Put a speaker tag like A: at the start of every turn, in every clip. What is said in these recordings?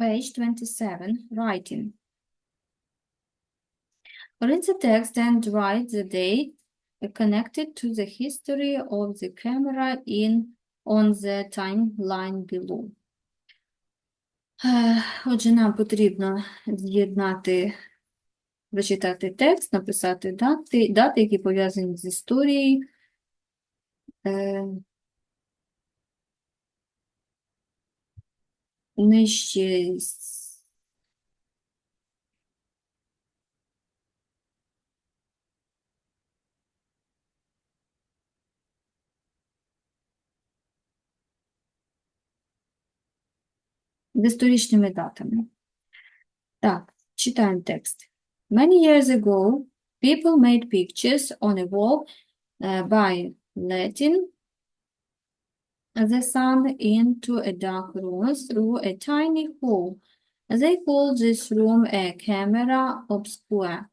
A: Page 27, writing. Read the text and write the date connected to the history of the camera in on the timeline below. Е, Отже, нам потрібно з'єднати, зачитати текст, написати дати, дати, які пов'язані з історією. Нижче с- з історичними датами. Так, читаємо текст. Many years ago, people made pictures on a wall uh, by letting the sun into a dark room through a tiny hole. They called this room a camera obscura.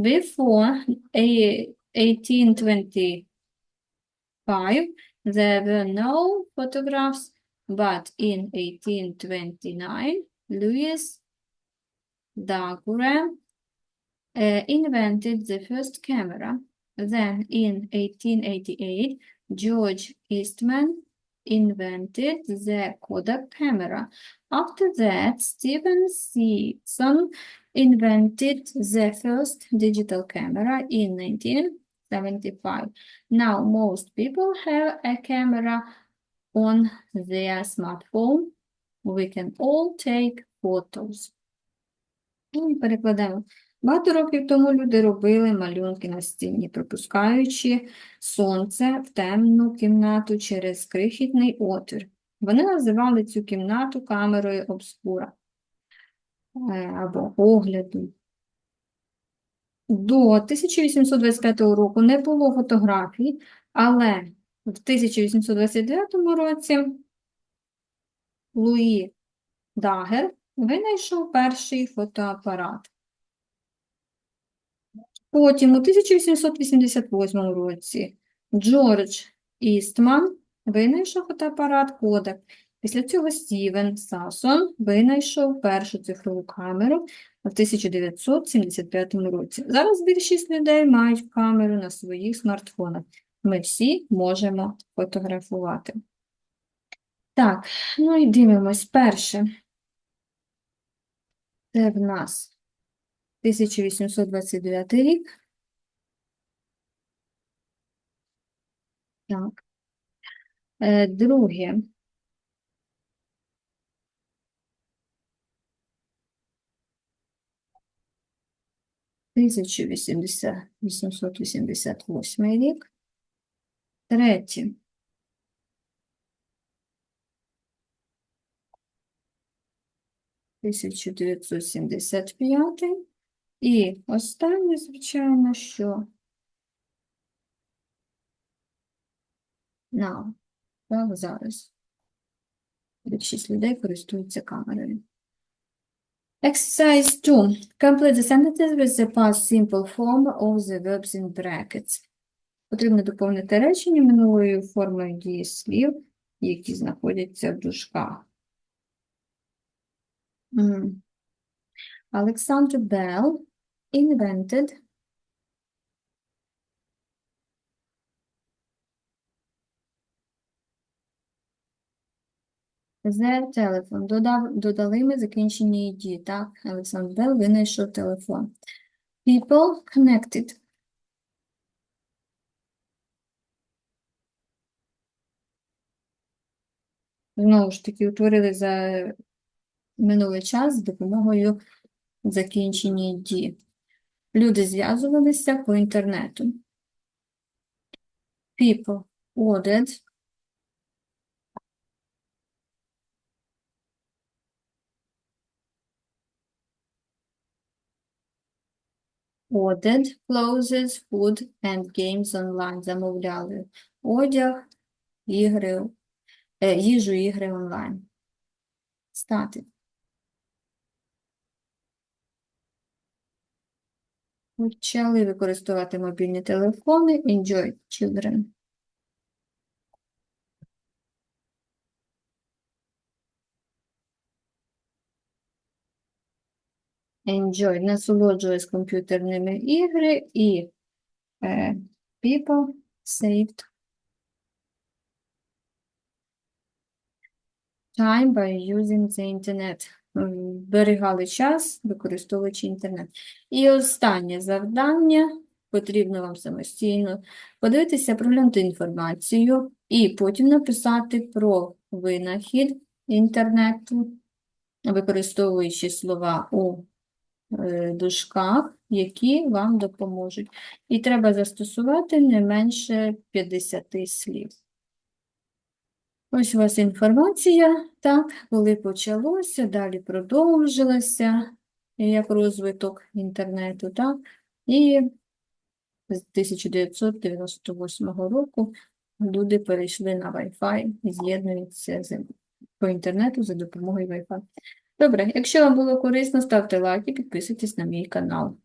A: Before a- 1825, there were no photographs, but in 1829, Louis Daguerre uh, invented the first camera. Then in 1888, George Eastman invented the Kodak camera. After that, Stephen Simpson invented the first digital camera in 1975. Now, most people have a camera on their smartphone. We can all take photos. Ну, і перекладаємо. Багато років тому люди робили малюнки на стіні, пропускаючи сонце в темну кімнату через крихітний отвір. Вони називали цю кімнату камерою обскура е, або огляду. До 1825 року не було фотографій, але в 1829 році Луї Дагер винайшов перший фотоапарат. Потім у 1888 році Джордж Істман винайшов фотоапарат Kodak. Після цього Стівен Сасон винайшов першу цифрову камеру в 1975 році. Зараз більшість людей мають камеру на своїх смартфонах. Ми всі можемо фотографувати. Так, ну і дивимось. Перше. Це в нас 1829 рік. Так. Е, Друге. Тисячу вісімсот вісімдесят восьмий рік. Третє. Тисячу дев'ятсот сімдесят п'ятий. І останнє, звичайно, що на так, зараз. Більшість людей користуються камерою. Exercise 2. Complete the sentences with the past simple form of the verbs in brackets. Потрібно доповнити речення минулою формою дієслів, які знаходяться в дужках. М. Alexander Bell invented the. Додав, додали ми закінчення «ed», так? Олександр Белл винайшов телефон. People connected. Знову ж таки, утворили за минулий час з допомогою закінчення «ed». Люди зв'язувалися по інтернету. People ordered ordered clothes, food and games online. Замовляли одяг, ігри, е, їжу, ігри онлайн. Started. Почали використовувати мобільні телефони. Enjoy children. enjoy, насолоджувались комп'ютерними ігри і е, people saved time by using the internet. М, Зберігали час, використовуючи інтернет. І останнє завдання потрібно вам самостійно подивитися, проглянути інформацію і потім написати про винахід інтернету, використовуючи слова у е, дужках, які вам допоможуть. І треба застосувати не менше 50 слів. Ось у вас інформація, так, коли почалося, далі продовжилося, як розвиток інтернету, так, і з 1998 року люди перейшли на Wi-Fi і з'єднуються по інтернету за допомогою Wi-Fi. Добре, якщо вам було корисно, ставте лайк і підписуйтесь на мій канал.